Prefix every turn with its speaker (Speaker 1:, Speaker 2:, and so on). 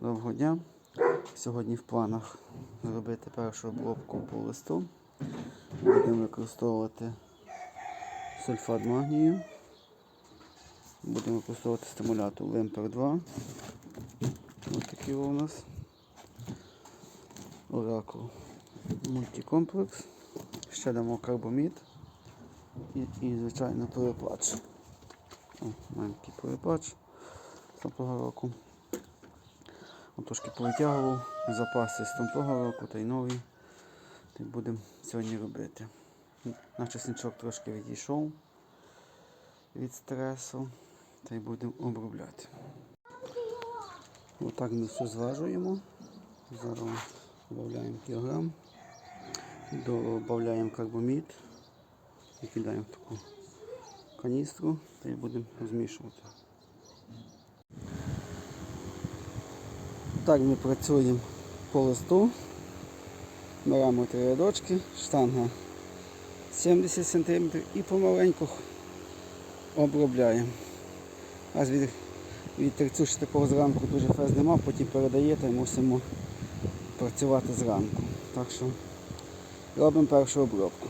Speaker 1: Доброго дня. Сьогодні в планах зробити першу обробку по листу. Будемо використовувати сульфат магнію. Будемо використовувати стимулятор Limper 2. Ось такий у нас. Оракул мультикомплекс. Ще дамо карбомід і, і звичайно, переплач. О, переплач з того року. Трошки повитягував запаси з того року та й нові. Та будемо сьогодні робити. Наш чесничок трошки відійшов від стресу. Та й будемо обробляти. Отак ми все зважуємо. Зараз додаємо кілограм. Додаємо карбомід і кидаємо в таку каністру та й будемо змішувати. Так ми працюємо по листу. Беремо три рядочки, штанга 70 см і помаленьку обробляємо. Аж від, від терцю ще такого зранку дуже фез нема, потім передаєте і мусимо працювати зранку. Так що робимо першу обробку.